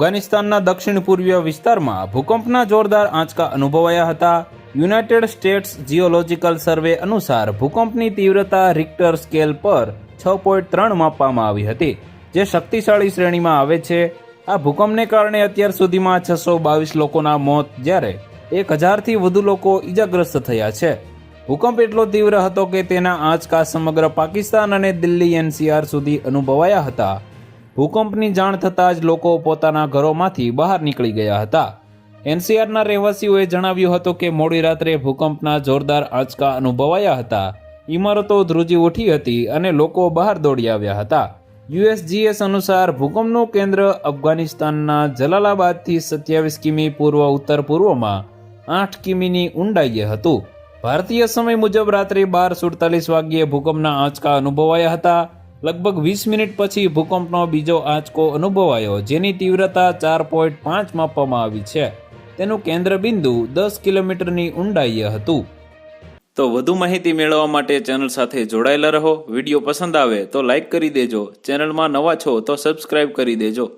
અફઘાનિસ્તાનના દક્ષિણ પૂર્વીય વિસ્તારમાં ભૂકંપના જોરદાર આંચકા અનુભવાયા હતા. યુનાઇટેડ સ્ટેટ્સ જીઓલોજીકલ સર્વે અનુસાર ભૂકંપની તીવ્રતા રિક્ટર સ્કેલ પર છ પોઈન્ટ ત્રણ માપવામાં આવી હતી. જે શક્તિશાળી શ્રેણીમાં આવે છે. આ ભૂકંપને કારણે અત્યાર સુધીમાં છસો બાવીસ લોકોના મોત, જ્યારે એક હજારથી વધુ લોકો ઈજાગ્રસ્ત થયા છે. ભૂકંપ એટલો તીવ્ર હતો કે તેના આંચકા સમગ્ર પાકિસ્તાન અને દિલ્હી એનસીઆર સુધી અનુભવાયા હતા. ભૂકંપની જાણ થતાં જ લોકો પોતાના ઘરોમાંથી બહાર નીકળી ગયા હતા. એનસીઆરના રહેવાસીઓએ જણાવ્યું હતું કે મોડી રાત્રે ભૂકંપના જોરદાર આંચકા અનુભવાયા હતા. ઇમારતો ધ્રુજી ઉઠી હતી અને લોકો બહાર દોડી આવ્યા હતા. યુએસજીએસ અનુસાર ભૂકંપનું કેન્દ્ર અફઘાનિસ્તાનના જલાલાબાદથી સત્યાવીસ કિમી પૂર્વ ઉત્તર પૂર્વમાં આઠ કિમીની ઊંડાઈએ હતું. ભારતીય સમય મુજબ રાત્રે બાર સુડતાલીસ વાગ્યે ભૂકંપના આંચકા અનુભવાયા હતા. લગભગ વીસ મિનિટ પછી ભૂકંપનો બીજો આંચકો અનુભવાયો, જેની તીવ્રતા ચાર પોઈન્ટ પાંચ માપવામાં આવી છે. તેનું કેન્દ્ર બિંદુ દસ કિલોમીટરની ઊંડાઈએ હતું. તો વધુ માહિતી મેળવવા માટે ચેનલ સાથે જોડાયેલા રહો. વીડિયો પસંદ આવે તો લાઈક કરી દેજો. ચેનલમાં નવા છો તો સબસ્ક્રાઇબ કરી દેજો.